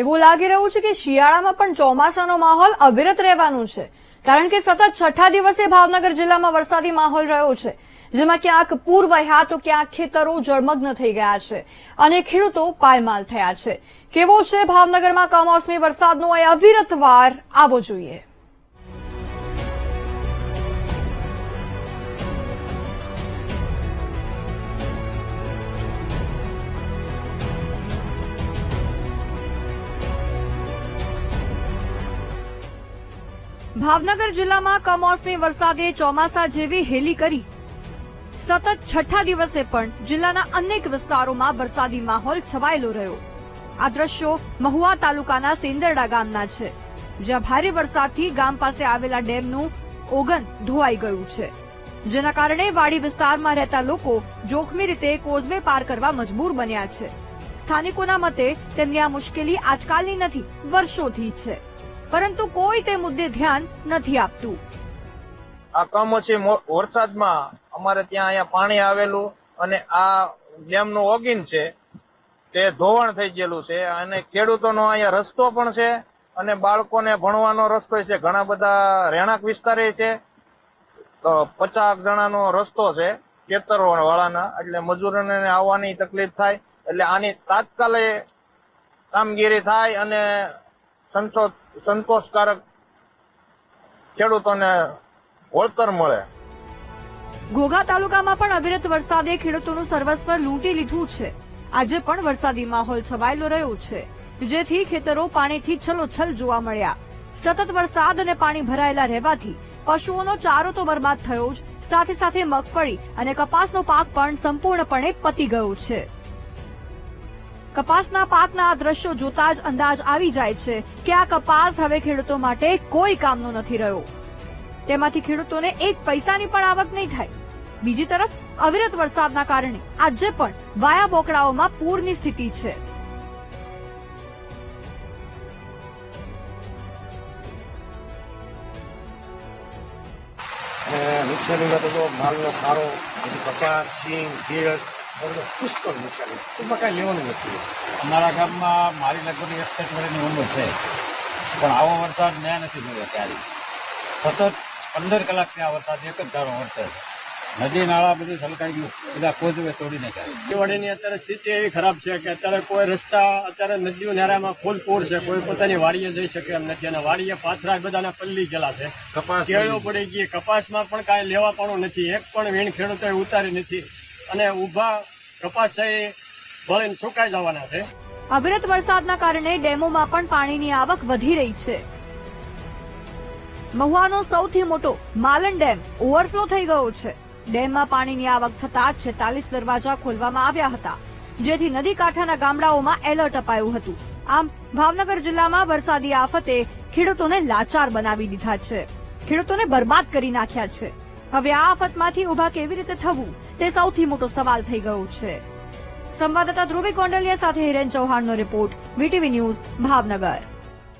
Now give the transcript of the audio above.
એવું લાગી રહ્યું છે કે શિયાળામાં પણ ચોમાસાનો માહોલ અવિરત રહેવાનું છે. કારણ કે સતત છઠ્ઠા દિવસે ભાવનગર જિલ્લામાં વરસાદી માહોલ રહ્યો છે. જેમાં ક્યાંક પૂર વહ્યા તો ક્યાંક ખેતરો જળમગ્ન થઈ ગયા છે અને ખેડૂતો પાયમાલ થયા છે. કેવો છે ભાવનગરમાં કમોસમી વરસાદનો એ અવિરત વાર આવવો જોઈએ. ભાવનગર જિલ્લામાં કમોસમી વરસાદે ચોમાસા જેવી હેલી કરી. સતત છઠ્ઠા દિવસે પણ જિલ્લાના અનેક વિસ્તારોમાં વરસાદી માહોલ છવાયેલો રહ્યો. આ દ્રશ્યો મહુવા તાલુકાના સેન્દરડા ગામના છે, જ્યાં ભારે વરસાદથી ગામ પાસે આવેલા ડેમનું ઓગન ધોવાઈ ગયું છે. જેના કારણે વાડી વિસ્તારમાં રહેતા લોકો જોખમી રીતે કોઝવે પાર કરવા મજબૂર બન્યા છે. સ્થાનિકોના મતે, તેમની આ મુશ્કેલી આજકાલની નથી, વર્ષોથી છે. પરંતુ કોઈ તે મુદ્દે ધ્યાન નથી આપતું. આ કમોસમી વરસાદમાં. અમારે ત્યાં અહીંયા પાણી આવેલું અને આ ડેમનું ઓગિન છે. તે ધોવાણ થઈ ગયેલું છે અને ખેડૂતોનો અહીંયા રસ્તો પણ છે અને બાળકોને ભણવાનો રસ્તો છે. ઘણા બધા રહેણાંક વિસ્તારે છે. તો પચાસ જણાનો રસ્તો છે ખેતર વાળાના એટલે મજૂરોને આવવાની તકલીફ થાય. એટલે આની તાત્કાલિક કામગીરી થાય અને સંતોષ સંતોષકારક ખેડૂતોને વળતર મળે. ઘોઘા તાલુકામાં પણ અવિરત વરસાદે ખેડૂતોનું સર્વસ્વ લૂંટી લીધું છે. આજે પણ વરસાદી માહોલ છવાયેલો રહ્યો છે. જેથી ખેતરો પાણીથી છલોછલ જોવા મળ્યા. સતત વરસાદ અને પાણી ભરાયેલા રહેવાથી પશુઓનો ચારો તો બરબાદ થયો જ, સાથે સાથે મગફળી અને કપાસનો પાક પણ સંપૂર્ણપણે પતી ગયો છે. કપાસના પાકના દ્રશ્યો જોતા જ અંદાજ આવી જાય છે કે આ કપાસ હવે ખેડૂતો માટે કોઈ કામનો નથી રહ્યો. તેમાંથી ખેડૂતોને એક પૈસાની પણ આવક નહીં થાય. બીજી તરફ, અવિરત વરસાદના કારણે આજે પણ વાયા બોકડાઓમાં પૂરની સ્થિતિ છે. અને તો જો માલનો સારો, પછી કપાસ, સિંગ ભેળ બરોબર પુષ્કળ નુકસાની ટૂંકમાં કાંઈ લેવાનું નથી. અમારા ગામમાં મારી લગભગ એકસઠ વર્ષની ઉંમર છે. પણ આવો વરસાદ મેં નથી જોયો ક્યારે સતત પંદર કલાકથી આ વરસાદ એક જ ધારો વરસાદ નદી નાળા બધું છલકાઈ ગયું. બધા કોજવે તોડી નાખ્યા. ખેતીવાડીની અત્યારે સ્થિતિ એવી ખરાબ છે કે અત્યારે કોઈ રસ્તા અત્યારે નદીઓ નારામાં ફૂલ પૂર છે. કોઈ પોતાની વાડીએ જઈ શકે એમ નથી. અને વાડીએ પાથરા બધાના પલ્લી ગયેલા છે. કપાસ કેળો પડી ગઈ. કપાસમાં પણ કાંઈ લેવા પણ નથી. એક પણ વીણ ખેડૂતોએ ઉતારી નથી. અને ઊભા કપાસ બળીને સુકાઈ જવાના છે. અવિરત વરસાદના કારણે ડેમોમાં પણ પાણીની આવક વધી રહી છે. મહુવાનો સૌથી મોટો માલણ ડેમ ઓવરફ્લો થઈ ગયો છે. ડેમમાં પાણીની આવક થતા છેતાલીસ દરવાજા ખોલવામાં આવ્યા હતા, જેથી નદી કાંઠાના ગામડાઓમાં એલર્ટ અપાયું હતું. આમ, ભાવનગર જિલ્લામાં વરસાદી આફતે ખેડૂતોને લાચાર બનાવી દીધા છે. ખેડૂતોને બરબાદ કરી નાખ્યા છે. હવે આ આફતમાંથી ઊભા કેવી રીતે થવું? તે સૌથી મોટો સવાલ થઈ ગયો છે. સંવાદદાતા ધ્રુવી કોંડલિયા સાથે હિરેન ચૌહાણનો રિપોર્ટ, વીટીવી ન્યૂઝ, ભાવનગર.